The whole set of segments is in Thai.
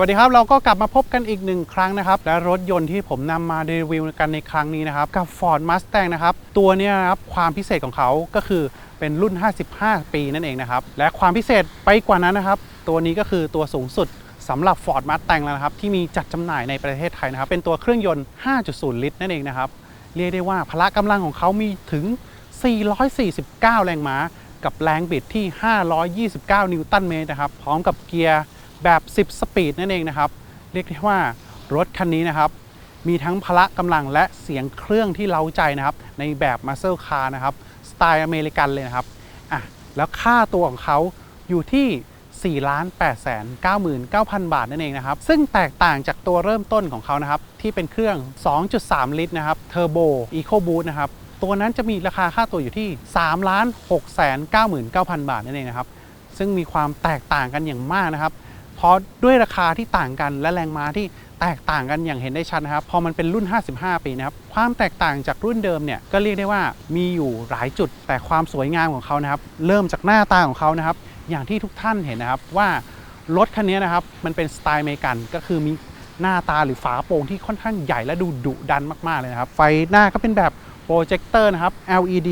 วัสดีครับเราก็กลับมาพบกันอีกหนึ่งครั้งนะครับ และรถยนต์ที่ผมนำมารีวิวกันในครั้งนี้นะครับ กับ Ford Mustang นะครับ ตัวนี้นะครับความพิเศษของเขาก็คือเป็นรุ่น 55 ปีนั่นเองนะครับ และความพิเศษไปกว่านั้นนะครับ ตัวนี้ก็คือตัวสูงสุดสำหรับ Ford Mustang แล้วนะครับ ที่มีจัดจำหน่ายในประเทศไทยนะครับ เป็นตัวเครื่องยนต์ 5.0 ลิตรนั่นเองนะครับ เรียกได้ว่าพละกำลังของเขามีถึง 449 แรงม้า กับแรงบิดที่ 529 นิวตันเมตรนะครับ พร้อมกับเกียร์ แบบ 10 สปีดนั่นเองนะครับ เรียกได้ว่ารถคันนี้นะครับ มีทั้งพละกำลังและเสียงเครื่องที่เล้าใจนะครับ ในแบบ Muscle Car นะครับ สไตล์อเมริกันเลยนะครับอะแล้วค่าตัวของเขาอยู่ที่4 8 9 9 0 0 0 บาทนั่นเองนะครับ ซึ่งแตกต่างจากตัวเริ่มต้นของเขานะครับ ที่เป็นเครื่อง 2.3 ลิตรนะครับ Turbo EcoBoost นะครับ ตัวนั้นจะมีราคาค่าตัวอยู่ที่3 6 9 9 0 0 0 บาทนั่นเองนะครับ ซึ่งมีความแตกต่างกันอย่างมากนะครับ เพราะด้วยราคาที่ต่างกันและแรงม้าที่แตกต่างกันอย่างเห็นได้ชัดนะครับ พอมันเป็นรุ่น 55 ปีนะครับ ความแตกต่างจากรุ่นเดิมเนี่ยก็เรียกได้ว่ามีอยู่หลายจุด แต่ความสวยงามของเขานะครับ เริ่มจากหน้าตาของเขานะครับ อย่างที่ทุกท่านเห็นนะครับว่ารถคันนี้นะครับมันเป็นสไตล์เมกันก็คือมีหน้าตาหรือฝาโปร่งที่ค่อนข้างใหญ่และดูดุดันมากๆเลยนะครับ ไฟหน้าก็เป็นแบบโปรเจคเตอร์นะครับ LED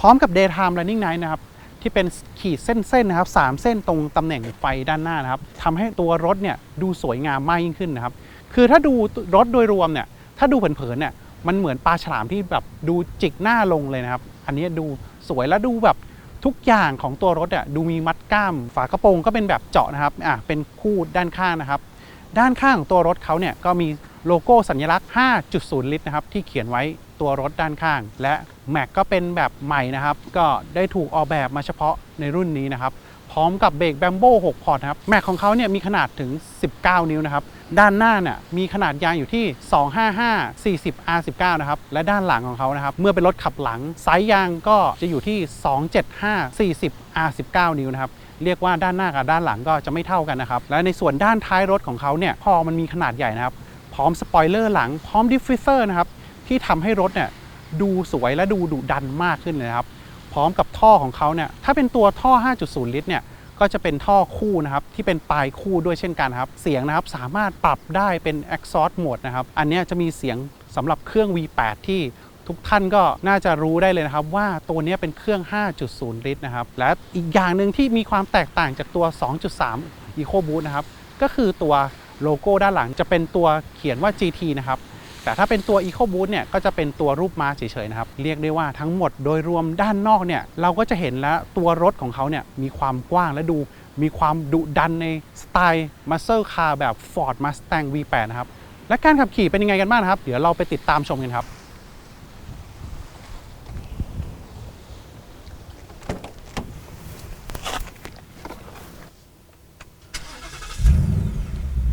พร้อมกับ Daytime Running Light นะครับ ที่เป็นขีดเส้นๆนะครับสามเส้นตรงตำแหน่งไฟด้านหน้านะครับทำให้ตัวรถเนี่ยดูสวยงามมากยิ่งขึ้นนะครับ คือถ้าดูรถโดยรวมเนี่ยถ้าดูเผินๆเนี่ยมันเหมือนปลาฉลามที่แบบดูจิกหน้าลงเลยนะครับ อันนี้ดูสวยและดูแบบทุกอย่างของตัวรถอะดูมีมัดก้าม ฝากระโปรงก็เป็นแบบเจาะนะครับอะเป็นคู่ด้านข้างนะครับ ด้านข้างของตัวรถเขาเนี่ยก็มี โลโก้สัญลักษณ์ 5.0 ลิตรนะครับที่เขียนไว้ตัวรถด้านข้าง และแม็กก็เป็นแบบใหม่นะครับ ก็ได้ถูกออกแบบมาเฉพาะในรุ่นนี้นะครับ พร้อมกับเบรกแบมโบ้6พอร์ตครับแม็กของเขาเนี่ยมีขนาดถึง 19 นิ้วนะครับ ด้านหน้าเนี่ยมีขนาดยางอยู่ที่ 255 40 R19 นะครับ และด้านหลังของเขานะครับ เมื่อเป็นรถขับหลังไซส์ยางก็จะอยู่ที่ 275 40 R19 นิ้วนะครับเรียกว่าด้านหน้ากับด้านหลังก็จะไม่เท่ากันนะครับ และในส่วนด้านท้ายรถของเขาเนี่ยพอมันมีขนาดใหญ่นะครับ พร้อมสปอยเลอร์หลังพร้อมดิฟฟิเซอร์นะครับที่ทำให้รถเนี่ยดูสวยและดูดุดันมากขึ้นเลยครับ พร้อมกับท่อของเขาเนี่ยถ้าเป็นตัวท่อ 5.0 ลิตรเนี่ยก็จะเป็นท่อคู่นะครับที่เป็นปลายคู่ด้วยเช่นกันครับ เสียงนะครับสามารถปรับได้เป็น exhaust mode นะครับอันนี้จะมีเสียงสำหรับเครื่อง V8 ที่ทุกท่านก็น่าจะรู้ได้เลยนะครับ ว่าตัวนี้เป็นเครื่อง 5.0 ลิตรนะครับ และอีกอย่างหนึ่งที่มีความแตกต่างจากตัว 2.3 EcoBoost นะครับ ก็คือตัว โลโก้ด้านหลังจะเป็นตัวเขียนว่า GT นะครับ แต่ถ้าเป็นตัว EcoBoost เนี่ยก็จะเป็นตัวรูปม้าเฉยๆนะครับ เรียกได้ว่าทั้งหมดโดยรวมด้านนอกเนี่ยเราก็จะเห็นแล้วตัวรถของเขาเนี่ยมีความกว้างและดู มีความดุดันในสไตล์ Muscle Car แบบ Ford Mustang V8 นะครับ และการขับขี่เป็นยังไงกันบ้างนะครับ เดี๋ยวเราไปติดตามชมกันครับ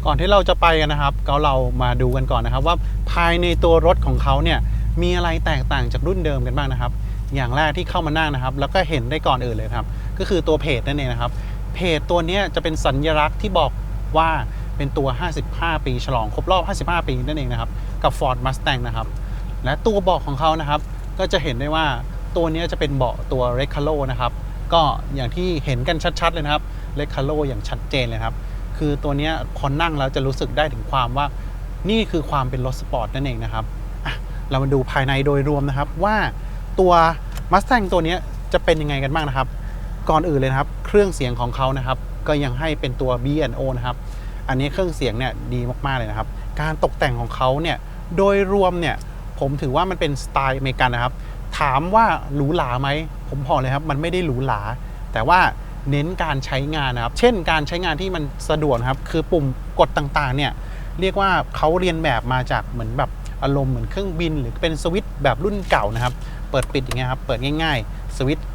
ก่อนที่เราจะไปกันนะครับ ก็เรามาดูกันก่อนนะครับ ว่าภายในตัวรถของเขาเนี่ยมีอะไรแตกต่างจากรุ่นเดิมกันบ้างนะครับ อย่างแรกที่เข้ามานั่งนะครับ แล้วก็เห็นได้ก่อนอื่นเลยครับ ก็คือตัวเพจนั่นเองนะครับ เพจตัวนี้จะเป็นสัญลักษณ์ที่บอกว่าเป็นตัว 55 ปี ฉลองครบรอบ 55 ปีนั่นเองนะครับ กับ Ford Mustang นะครับ และตัวเบาะของเขานะครับ ก็จะเห็นได้ว่าตัวนี้จะเป็นเบาะตัว r e c a l o นะครับ ก็อย่างที่เห็นกันชัดๆเลยนะครับ r e c a l o อย่างชัดเจนเลยครับ คือตัวนี้ยพอนั่งแล้วจะรู้สึกได้ถึงความว่า นี่คือความเป็นรถสปอร์ตนั่นเองนะครับเรามาดูภายในโดยรวมนะครับว่าตัว Mustang ตัวนี้จะเป็นยังไงกันบ้างนะครับ ก่อนอื่นเลยนะครับ เครื่องเสียงของเขานะครับ ก็ยังให้เป็นตัว B&O นะครับ อันนี้เครื่องเสียงเนี่ยดีมากๆเลยนะครับ การตกแต่งของเขาเนี่ยโดยรวมเนี่ยผมถือว่ามันเป็นสไตล์อเมริกันนะครับ ถามว่าหรูหราไหมผมบอเลยครับ มันไม่ได้หรูหราแต่ว่า เน้นการใช้งานนะครับ เช่น การใช้งานที่มันสะดวกครับ คือปุ่มกดต่างๆ เนี่ย เรียกว่าเขาเรียนแบบมาจากเหมือนแบบอารมณ์เหมือนเครื่องบิน หรือเป็นสวิตช์แบบรุ่นเก่านะครับ เปิดปิดอย่างเงี้ยครับ เปิดง่ายๆ สวิตช์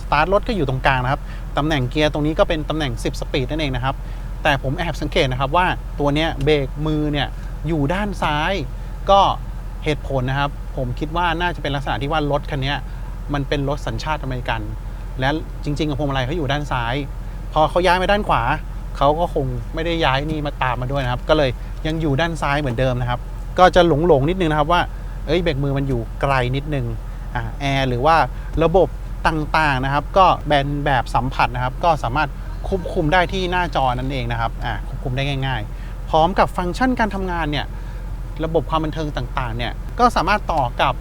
สตาร์ทรถก็อยู่ตรงกลางนะครับ ตำแหน่งเกียร์ตรงนี้ก็เป็นตำแหน่ง 10 สปีดนั่นเองนะครับ แต่ผมแอบสังเกตนะครับว่าตัวเนี้ยเบรกมือเนี่ยอยู่ด้านซ้าย ก็เหตุผลนะครับ ผมคิดว่าน่าจะเป็นลักษณะที่ว่ารถคันนี้มันเป็นรถสัญชาติอเมริกัน และจริงๆกับพวงมาลัยเขาอยู่ด้านซ้าย พอเขาย้ายมาด้านขวาเขาก็คงไม่ได้ย้ายนี่มาตามมาด้วยนะครับ ก็เลยยังอยู่ด้านซ้ายเหมือนเดิมนะครับ ก็จะหลงหลงๆนิดนึงนะครับว่าเอ้ยเบรกมือมันอยู่ไกลนิดนึงอ่าแอร์หรือว่าระบบต่างๆนะครับ ก็แบนแบบสัมผัสนะครับ ก็สามารถควบคุมได้ที่หน้าจอนั่นเองนะครับอ่าควบคุมได้ง่าย ๆ พร้อมกับฟังก์ชันการทำงานเนี่ยระบบความบันเทิงต่างๆเนี่ยก็สามารถต่อกับ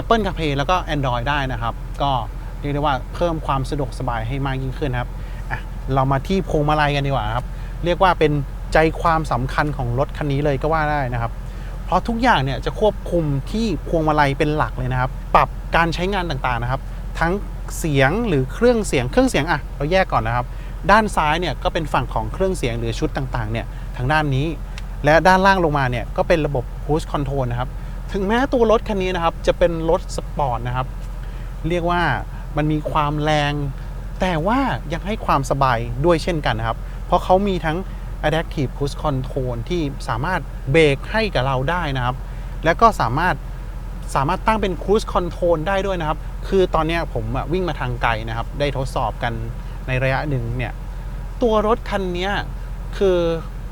Apple CarPlay แล้วก็ Android ได้นะครับ ก็ เรียกได้ว่าเพิ่มความสะดวกสบายให้มากยิ่งขึ้นครับอะเรามาที่พวงมาลัยกันดีกว่าครับ เรียกว่าเป็นใจความสำคัญของรถคันนี้เลยก็ว่าได้นะครับ เพราะทุกอย่างเนี่ยจะควบคุมที่พวงมาลัยเป็นหลักเลยนะครับ ปรับการใช้งานต่างๆนะครับ ทั้งเสียงหรือเครื่องเสียงเครื่องเสียงอะเราแยกก่อนนะครับ ด้านซ้ายเนี่ยก็เป็นฝั่งของเครื่องเสียงหรือชุดต่างๆเนี่ยทางด้านนี้ และด้านล่างลงมาเนี่ยก็เป็นระบบ Cruise Control นะครับ ถึงแม้ตัวรถคันนี้นะครับจะเป็นรถสปอร์ตนะครับ เรียกว่า มันมีความแรง แต่ว่ายังให้ความสบายด้วยเช่นกันนะครับ เพราะเขามีทั้ง Adaptive Cruise Control ที่สามารถเบรกให้กับเราได้นะครับ และก็สามารถสามารถตั้งเป็น Cruise Control ได้ด้วยนะครับ คือตอนนี้ผมวิ่งมาทางไกลนะครับ ได้ทดสอบกันในระยะหนึ่งเนี่ย ตัวรถคันนี้คือ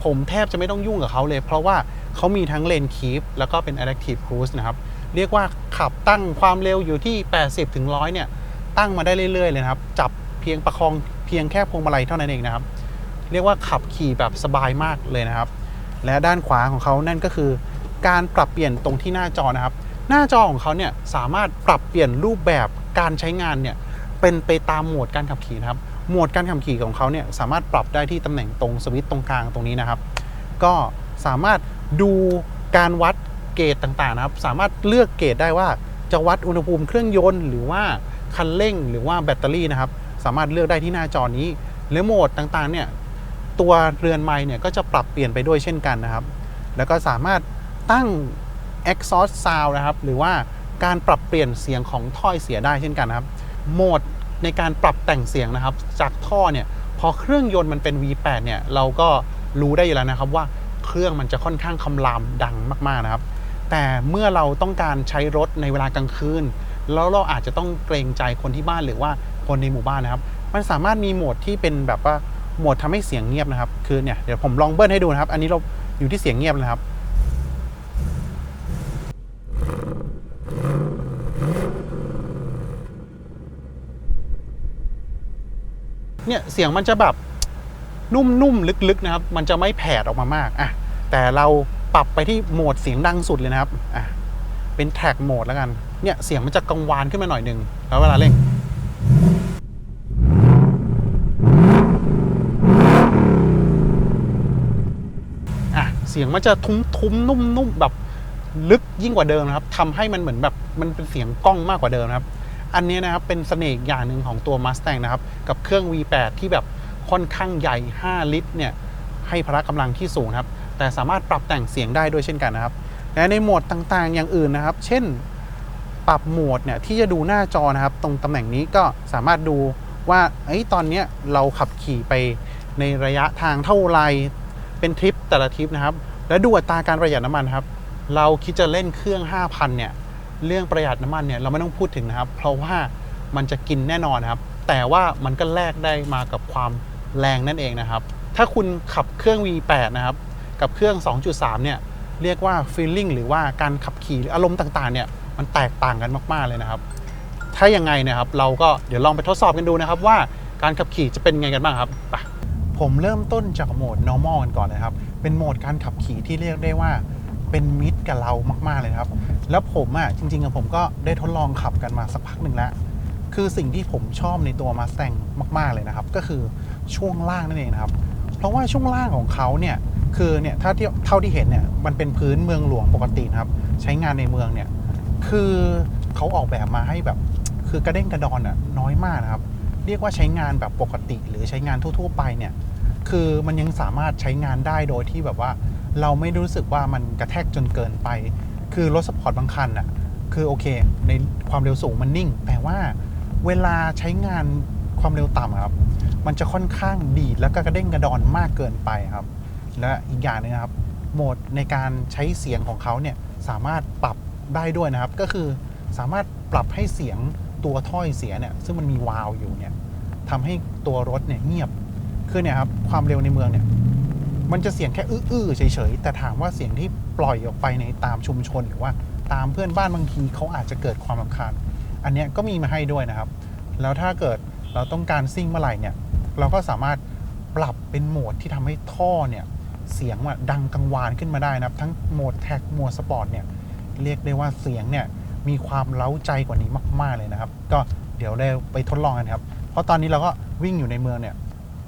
ผมแทบจะไม่ต้องยุ่งกับเขาเลย เพราะว่าเขามีทั้งเลนคีฟแล้วก็เป็น Adaptive Cruise นะครับ เรียกว่าขับตั้งความเร็วอยู่ที่ 80ถึง100 เนี่ย ตั้งมาได้เรื่อยๆเลยนะครับ จับเพียงประคองเพียงแค่พวงมาลัยเท่านั้นเองนะครับ เรียกว่าขับขี่แบบสบายมากเลยนะครับ และด้านขวาของเขานั่นก็คือ การปรับเปลี่ยนตรงที่หน้าจอนะครับ หน้าจอของเขาเนี่ยสามารถปรับเปลี่ยนรูปแบบการใช้งานเนี่ยเป็นไปตามโหมดการขับขี่นะครับ โหมดการขับขี่ของเขาเนี่ยสามารถปรับได้ที่ตำแหน่งตรงสวิตช์ตรงกลางตรงนี้นะครับ ก็สามารถดูการวัดเกรดต่างๆนะครับ สามารถเลือกเกรดได้ว่าจะวัดอุณหภูมิเครื่องยนต์หรือว่า คันเร่งหรือว่าแบตเตอรี่นะครับ สามารถเลือกได้ที่หน้าจอนี้หรือโหมดต่างๆเนี่ยตัวเรือนไม้เนี่ยก็จะปรับเปลี่ยนไปด้วยเช่นกันนะครับ แล้วก็สามารถตั้ง exhaust sound นะครับหรือว่าการปรับเปลี่ยนเสียงของถ้อยเสียได้เช่นกันนะครับ โหมดในการปรับแต่งเสียงนะครับ จากท่อเนี่ยพอเครื่องยนต์มันเป็น V8 เนี่ยเราก็รู้ได้อยู่แล้วนะครับว่าเครื่องมันจะค่อนข้างคำรามดังมากๆนะครับ แต่เมื่อเราต้องการใช้รถในเวลากลางคืน แล้วเราอาจจะต้องเกรงใจคนที่บ้านหรือว่าคนในหมู่บ้านนะครับ มันสามารถมีโหมดที่เป็นแบบว่าโหมดทำให้เสียงเงียบนะครับ คือเนี่ยเดี๋ยวผมลองเบิ้ลให้ดูนะครับ อันนี้เราอยู่ที่เสียงเงียบนะครับเนี่ยเสียงมันจะแบบนุ่มๆลึกๆนะครับ มันจะไม่แผดออกมามากอะแต่เราปรับไปที่โหมดเสียงดังสุดเลยนะครับอะเป็นแท็กโหมดแล้วกัน เนี่ยเสียงมันจะกังวานขึ้นมาหน่อยหนึ่งแล้วเวลาเร่งอะเสียงมันจะทุ้มทุ้มๆนุ่มๆแบบลึกยิ่งกว่าเดิมนะครับทำให้มันเหมือนแบบมันเป็นเสียงกล้องมากกว่าเดิมนะครับ อันนี้นะครับเป็นเสน่ห์อย่างหนึ่งของตัว Mustang นะครับ กับเครื่อง V8 ที่แบบค่อนข้างใหญ่ 5 ลิตรเนี่ยให้พละกำลังที่สูงครับ แต่สามารถปรับแต่งเสียงได้ด้วยเช่นกันนะครับ และในโหมดต่างๆ อย่างอื่นนะครับ เช่น ปรับโหมดเนี่ยที่จะดูหน้าจอนะครับ ตรงตำแหน่งนี้ก็สามารถดูว่าเอ้ตอนนี้เราขับขี่ไปในระยะทางเท่าไรเป็นทริปแต่ละทริปนะครับ และดูอัตราการประหยัดน้ำมันครับ เราคิดจะเล่นเครื่อง 5,000 เนี่ย เรื่องประหยัดน้ำมันเนี่ยเราไม่ต้องพูดถึงนะครับ เพราะว่ามันจะกินแน่นอนครับ แต่ว่ามันก็แลกได้มากับความแรงนั่นเองนะครับ ถ้าคุณขับเครื่อง V8 นะครับ กับเครื่อง 2.3 เนี่ย เรียกว่า feeling หรือว่าการขับขี่หรืออารมณ์ต่างๆ เนี่ย มันแตกต่างกันมากๆเลยนะครับ ถ้ายังไงนะครับ เราก็เดี๋ยวลองไปทดสอบกันดูนะครับ ว่าการขับขี่จะเป็นไงกันบ้างครับไปผมเริ่มต้นจากโหมด normal กันก่อนนะครับ เป็นโหมดการขับขี่ที่เรียกได้ว่าเป็นมิตรกับเรามาก ๆ เลยครับ แล้วผมอะจริงๆอะผมก็ได้ทดลองขับกันมาสักพักหนึ่งแล้ว คือสิ่งที่ผมชอบในตัว Mustang มาก ๆ เลยนะครับ ก็คือช่วงล่างนั่นเองนะครับ เพราะว่าช่วงล่างของเขาเนี่ย คือเนี่ยถ้าที่เท่าที่เห็นเนี่ย มันเป็นพื้นเมืองหลวงปกตินะครับ ใช้งานในเมืองเนี่ย คือเขาออกแบบมาให้แบบ คือกระเด้งกระดอนอะน้อยมากนะครับ เรียกว่าใช้งานแบบปกติหรือใช้งานทั่ว ๆ ไปเนี่ย คือมันยังสามารถใช้งานได้โดยที่แบบว่า เราไม่รู้สึกว่ามันกระแทกจนเกินไป คือรถสปอร์ตบางคันอะ คือโอเค ในความเร็วสูงมันนิ่ง แต่ว่าเวลาใช้งานความเร็วต่ำครับ มันจะค่อนข้างดีดแล้วก็กระเด้งกระดอนมากเกินไปครับ และอีกอย่างหนึงครับ โหมดในการใช้เสียงของเขาเนี่ยสามารถปรับ ได้ด้วยนะครับ ก็คือสามารถปรับให้เสียงตัวถ้อยเสียเนี่ยซึ่งมันมีวาล์วอยู่เนี่ยทำให้ตัวรถเนี่ยเงียบคือเนี่ยครับความเร็วในเมืองเนี่ยมันจะเสียงแค่อื้อๆเฉยๆแต่ถามว่าเสียงที่ปล่อยออกไปในตามชุมชนหรือว่าตามเพื่อนบ้านบางทีเขาอาจจะเกิดความรำคาญ อันนี้ก็มีมาให้ด้วยนะครับ แล้วถ้าเกิดเราต้องการซิ่งเมื่อไหร่เนี่ย เราก็สามารถปรับเป็นโหมดที่ทำให้ท่อเนี่ยเสียงว่าดังกังวานขึ้นมาได้นะครับ ทั้งโหมดแท็กโหมดสปอร์ตเนี่ย เรียกได้ว่าเสียงเนี่ยมีความเล้าใจกว่านี้มาก ๆเลยนะครับ ก็เดี๋ยวได้ไปทดลองกันครับ เพราะตอนนี้เราก็วิ่งอยู่ในเมืองเนี่ย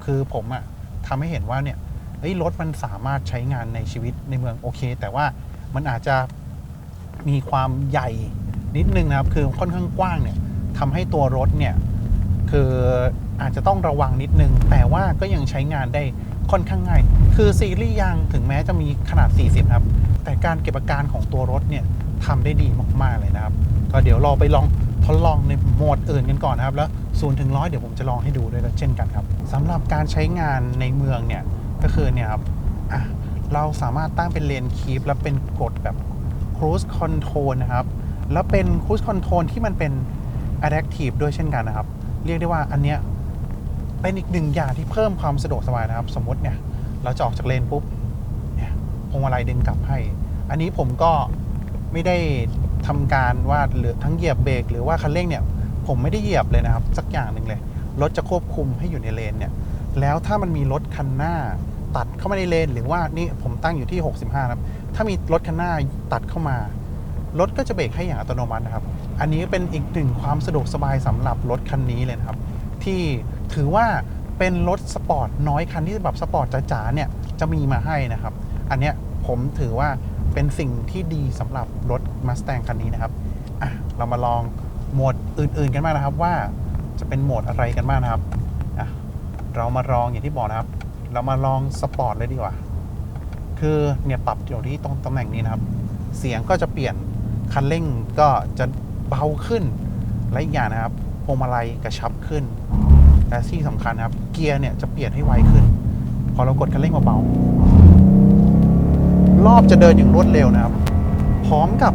คือผมอะทำให้เห็นว่าเนี่ยเอ้ยรถมันสามารถใช้งานในชีวิตในเมืองโอเค แต่ว่ามันอาจจะมีความใหญ่นิดนึงนะครับ คือค่อนข้างกว้างเนี่ยทำให้ตัวรถเนี่ยคืออาจจะต้องระวังนิดนึง แต่ว่าก็ยังใช้งานได้ค่อนข้างง่าย คือซีรีส์ยางถึงแม้จะมีขนาด 40 ครับ แต่การเก็บอาการของตัวรถเนี่ยทำได้ดีมากๆเลยนะครับ ก็เดี๋ยวเราไปลองทดลองในโหมดอื่นกันก่อนนะครับ แล้ว0ูนย์ถึงร้อยเดี๋ยวผมจะลองให้ดูด้วยเช่นกันครับสำหรับการใช้งานในเมืองเนี่ยก็คือเนี่ยครับเราสามารถตั้งเป็นเลนคีปแล้วเป็นกดแบบ cruise control นะครับ แล้วเป็น cruise control ที่มันเป็น adaptive ด้วยเช่นกันนะครับ เรียกได้ว่าอันเนี้ยเป็นอีกหนึ่งอย่างที่เพิ่มความสะดวกสบายนะครับ สมมติเนี่ย เราจะออกจากเลนปุ๊บ พวงมาลัยดึงกลับให้ อันนี้ผมก็ไม่ได้ทำการว่าหรือทั้งเหยียบเบรกหรือว่าคันเร่งเนี่ย ผมไม่ได้เหยียบเลยนะครับ สักอย่างหนึ่งเลยรถจะควบคุมให้อยู่ในเลนเนี่ย แล้วถ้ามันมีรถคันหน้าตัดเข้ามาในเลน หรือว่านี่ผมตั้งอยู่ที่ 65ครับถ้ามีรถคันหน้าตัดเข้ามารถก็จะเบรกให้อย่างอัตโนมัตินะครับ อันนี้เป็นอีกหนึ่งความสะดวกสบายสำหรับรถคันนี้เลยนะครับ ที่ถือว่าเป็นรถสปอร์ตน้อยคันที่แบบสปอร์ตจ๋าๆเนี่ยจะมีมาให้นะครับ อันเนี้ยผมถือว่าเป็นสิ่งที่ดีสำหรับรถ Mustang คันนี้นะครับอะเรามาลองโหมดอื่นๆกันบ้างนะครับว่าจะเป็นโหมดอะไรกันบ้างนะครับอะเรามาลองอย่างที่บอกนะครับ เรามาลองสปอร์ตเลยดีกว่า คือเนี่ยปรับอยู่ที่ตรงตำแหน่งนี้นะครับ เสียงก็จะเปลี่ยนคันเร่งก็จะเบาขึ้นและอีกอย่างนะครับพวงมาลัยกระชับขึ้นและที่สำคัญนะครับ เกียร์เนี่ยจะเปลี่ยนให้ไวขึ้น พอเรากดคันเร่งเบาๆ รอบจะเดินอย่างรวดเร็วนะครับ พร้อมกับ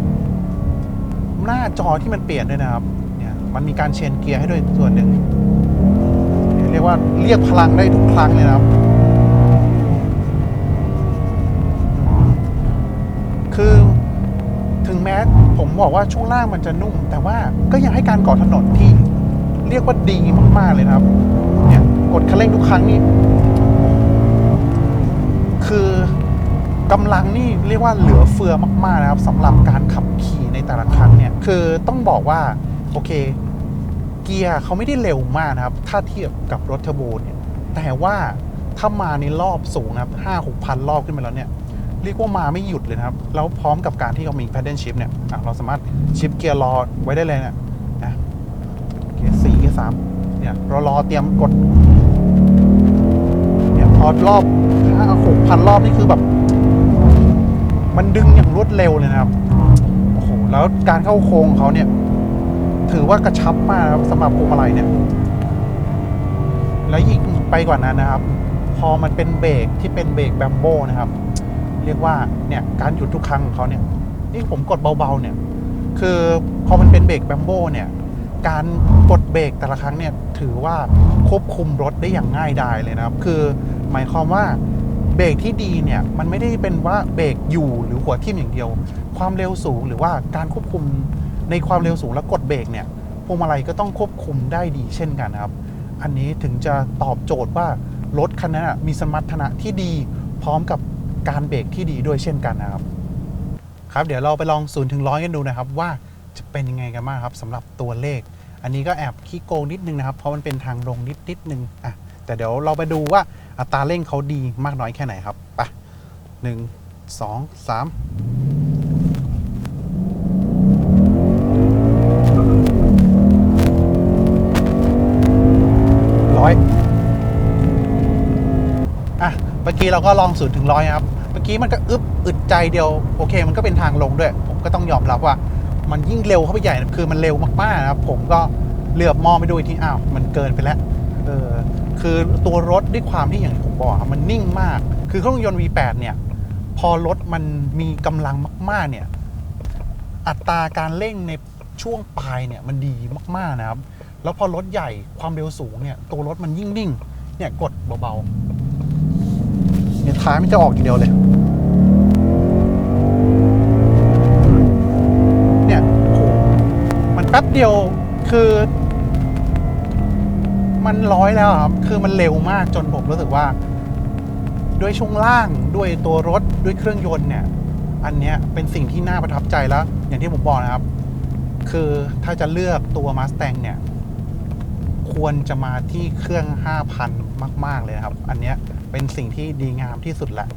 หน้าจอที่มันเปลี่ยนด้วยนะครับเนี่ยมันมีการเชนเกียร์ให้ด้วยส่วนหนึ่งเรียกว่าเรียกพลังได้ทุกครั้งเลยนะครับ คือถึงแม้ผมบอกว่าช่วงล่างมันจะนุ่ม แต่ว่าก็ยังให้การก่อถนนที่เรียกว่าดีมากๆเลยนะครับเนี่ยกดคันเร่งทุกครั้งนี่คือ กำลังนี่เรียกว่าเหลือเฟือมากๆนะครับสำหรับการขับขี่ในแต่ละครั้งเนี่ยคือต้องบอกว่าโอเค เกียร์เขาไม่ได้เร็วมากนะครับ ถ้าเทียบกับรถเทอร์โบเนี่ยแต่ว่าถ้ามาในรอบสูงนะครับห้าหกพันรอบขึ้นไปแล้วเนี่ยเรียกว่ามาไม่หยุดเลยนะครับ แล้วพร้อมกับการที่เขามี paddle shift เนี่ยเราสามารถชิปเกียร์รอไว้ได้เลยเนี่ยนะเกียร์สี่เกียร์สามเนี่ยเรารอเตรียมกดเนี่ยพอรอบห้าหกพันรอบนี่คือแบบ มันดึงอย่างรวดเร็วเลยนะครับโอ้โหแล้วการเข้าโค้งของเขาเนี่ย ถือว่ากระชับมากครับสำหรับพวงมาลัยเนี่ย แล้วยิ่งไปกว่านั้นนะครับ พอมันเป็นเบรกที่เป็นเบรกแบมโบนะครับ เรียกว่าเนี่ยการหยุดทุกครั้งของเขาเนี่ยนี่ผมกดเบาๆเนี่ย คือพอมันเป็นเบรกแบมโบเนี่ยการกดเบรกแต่ละครั้งเนี่ยถือว่าควบคุมรถได้อย่างง่ายดายเลยนะครับ คือหมายความว่า เบรกที่ดีเนี่ยมันไม่ได้เป็นว่าเบรกอยู่หรือหัวทิ่มอย่างเดียว ความเร็วสูงหรือว่าการควบคุมในความเร็วสูงแล้วกดเบรกเนี่ยพวงมาลัยก็ต้องควบคุมได้ดีเช่นกันครับ อันนี้ถึงจะตอบโจทย์ว่ารถคันนั้นมีสมรรถนะที่ดีพร้อมกับการเบรกที่ดีด้วยเช่นกันนะครับ ครับเดี๋ยวเราไปลอง0ูนย์ถึงร้อยกันดูนะครับ ว่าจะเป็นยังไงกันบ้างครับสำหรับตัวเลข อันนี้ก็แอบขี้โกงนิดนึงนะครับ เพราะมันเป็นทางลงนิดนิดนึงอะแต่เดี๋ยวเราไปดูว่า อัตราเร่งเขาดีมากน้อยแค่ไหนครับไปหนึ่งสองสามร้อยอะเมื่อกี้เราก็ลองศูนย์ถึงร้อยครับ เมื่อกี้มันก็อึบอึดใจเดียว โอเค มันก็เป็นทางลงด้วย ผมก็ต้องยอมรับว่า มันยิ่งเร็วเข้าไปใหญ่คือมันเร็วมากๆนะครับ ผมก็เหลือบมองไปดูอีกทีอ้าวมันเกินไปแล้ว เออคือตัวรถด้วยความที่อย่างที่ผมบอกครับมันนิ่งมาก คือเครื่องยนต์ V8 เนี่ย พอรถมันมีกำลังมาก ๆ เนี่ย อัตราการเร่งในช่วงปลายเนี่ยมันดีมาก ๆ นะครับ แล้วพอรถใหญ่ความเร็วสูงเนี่ย ตัวรถมันยิ่งนิ่งเนี่ยกดเบาๆเนี่ยท้ายมันจะออกอย่างเดียวเลยเนี่ยโหมันแป๊บเดียวคือ มันร้อยแล้วครับ คือมันเร็วมากจนผมรู้สึกว่า ด้วยช่วงล่างด้วยตัวรถด้วยเครื่องยนต์เนี่ย อันเนี้ยเป็นสิ่งที่น่าประทับใจแล้ว อย่างที่ผมบอกนะครับ คือถ้าจะเลือกตัว Mustang เนี่ย ควรจะมาที่เครื่อง 5,000 มาก ๆ เลยครับ อันเนี้ยเป็นสิ่งที่ดีงามที่สุดแหละ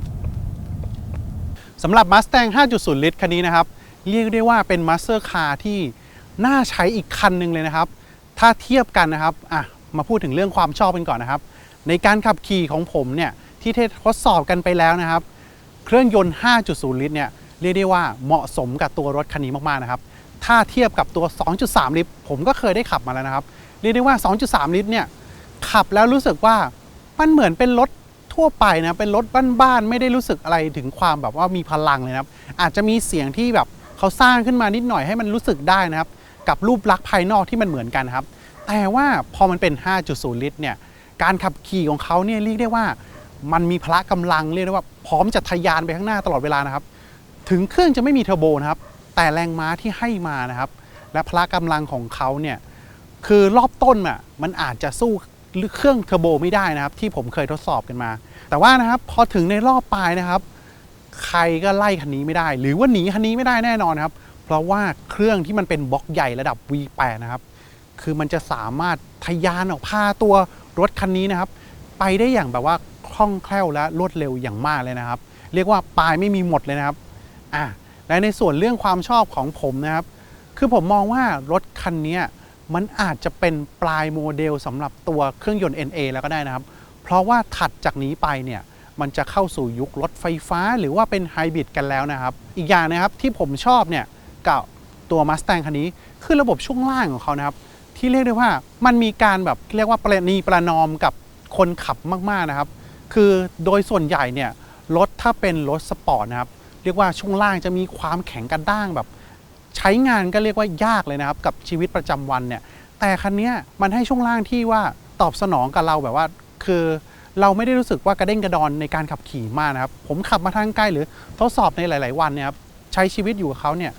สำหรับ Mustang 5.0 ลิตรคันนี้นะครับ เรียกได้ว่าเป็น Master Car ที่น่าใช้อีกคันหนึ่งเลยนะครับ ถ้าเทียบกันนะครับอะ มาพูดถึงเรื่องความชอบกันก่อนนะครับ ในการขับขี่ของผมเนี่ยที่ทดสอบกันไปแล้วนะครับ เครื่องยนต์ 5.0 ลิตรเนี่ยเรียกได้ว่าเหมาะสมกับตัวรถคันนี้มากๆนะครับ ถ้าเทียบกับตัว 2.3 ลิตร ผมก็เคยได้ขับมาแล้วนะครับ เรียกได้ว่า 2.3 ลิตรเนี่ยขับแล้วรู้สึกว่ามันเหมือนเป็นรถทั่วไปนะเป็นรถบ้านๆไม่ได้รู้สึกอะไรถึงความแบบว่ามีพลังเลยนะครับ อาจจะมีเสียงที่แบบเขาสร้างขึ้นมานิดหน่อยให้มันรู้สึกได้นะครับ กับรูปลักษณ์ภายนอกที่มันเหมือนกันนครับ แต่ว่าพอมันเป็น 5.0 ลิตรเนี่ยการขับขี่ของเขาเนี่ยเรียกได้ว่ามันมีพละกำลังเรียกได้ว่าพร้อมจะทะยานไปข้างหน้าตลอดเวลานะครับ ถึงเครื่องจะไม่มีเทอร์โบนะครับ แต่แรงม้าที่ให้มานะครับ และพละกำลังของเขาเนี่ยคือรอบต้นอะมันอาจจะสู้เครื่องเทอร์โบไม่ได้นะครับ ที่ผมเคยทดสอบกันมา แต่ว่านะครับพอถึงในรอบปลายนะครับ ใครก็ไล่คันนี้ไม่ได้ หรือว่าหนีคันนี้ไม่ได้แน่นอนครับ เพราะว่าเครื่องที่มันเป็นบล็อกใหญ่ระดับ V8 นะครับ คือมันจะสามารถทะยานออกพาตัวรถคันนี้นะครับ ไปได้อย่างแบบว่าคล่องแคล่วและรวดเร็วอย่างมากเลยนะครับ เรียกว่าปลายไม่มีหมดเลยนะครับอะและในส่วนเรื่องความชอบของผมนะครับ คือผมมองว่ารถคันนี้มันอาจจะเป็นปลายโมเดลสำหรับตัวเครื่องยนต์ NA แล้วก็ได้นะครับ เพราะว่าถัดจากนี้ไปเนี่ยมันจะเข้าสู่ยุครถไฟฟ้าหรือว่าเป็นไฮบริดกันแล้วนะครับ อีกอย่างนะครับที่ผมชอบเนี่ยกับตัว Mustang คันนี้คือระบบช่วงล่างของเขานะครับ ที่เรียกได้ว่ามันมีการแบบเรียกว่าประนีประนอมกับคนขับมากๆนะครับ คือโดยส่วนใหญ่เนี่ยรถถ้าเป็นรถสปอร์ตนะครับเรียกว่าช่วงล่างจะมีความแข็งกระด้างแบบ ใช้งานก็เรียกว่ายากเลยนะครับ กับชีวิตประจำวันเนี่ย แต่คันนี้มันให้ช่วงล่างที่ว่าตอบสนองกับเราแบบว่า คือเราไม่ได้รู้สึกว่ากระเด้งกระดอนในการขับขี่มากนะครับ ผมขับมาทางไกล้หรือทดสอบในหลาย ๆ วันเนี่ยครับใช้ชีวิตอยู่กับเขาเนี่ย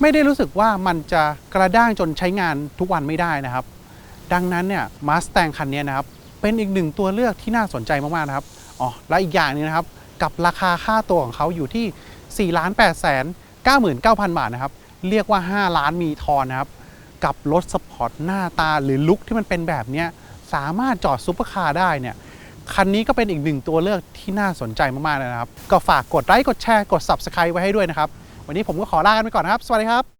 ไม่ได้รู้สึกว่ามันจะกระด้างจนใช้งานทุกวันไม่ได้นะครับ ดังนั้นเนี่ยมาส t ตงคันนี้นะครับ เป็นอีกหนึ่งตัวเลือกที่น่าสนใจมากๆนะครับอ๋อและอีกอย่างนึงนะครับ กับราคาค่าตัวของเขาอยู่ที่4 8 9 9 0 0 0 บาทนะครับ เรียกว่า 5 ล้านมีทอนนะครับ กับรถสปอร์ตหน้าตาหรือลุคที่มันเป็นแบบนี้สามารถจอดซุปเปอร์คาร์ได้เนี่ยคันนี้ก็เป็นอีกหนึ่งตัวเลือกที่น่าสนใจมากๆเลยนะครับ ก็ฝากกดไลค์กดแชร์กด Subscribe ไว้ให้ด้วยนะครับ วันนี้ผมก็ขอลากันไปก่อนนะครับ สวัสดีครับ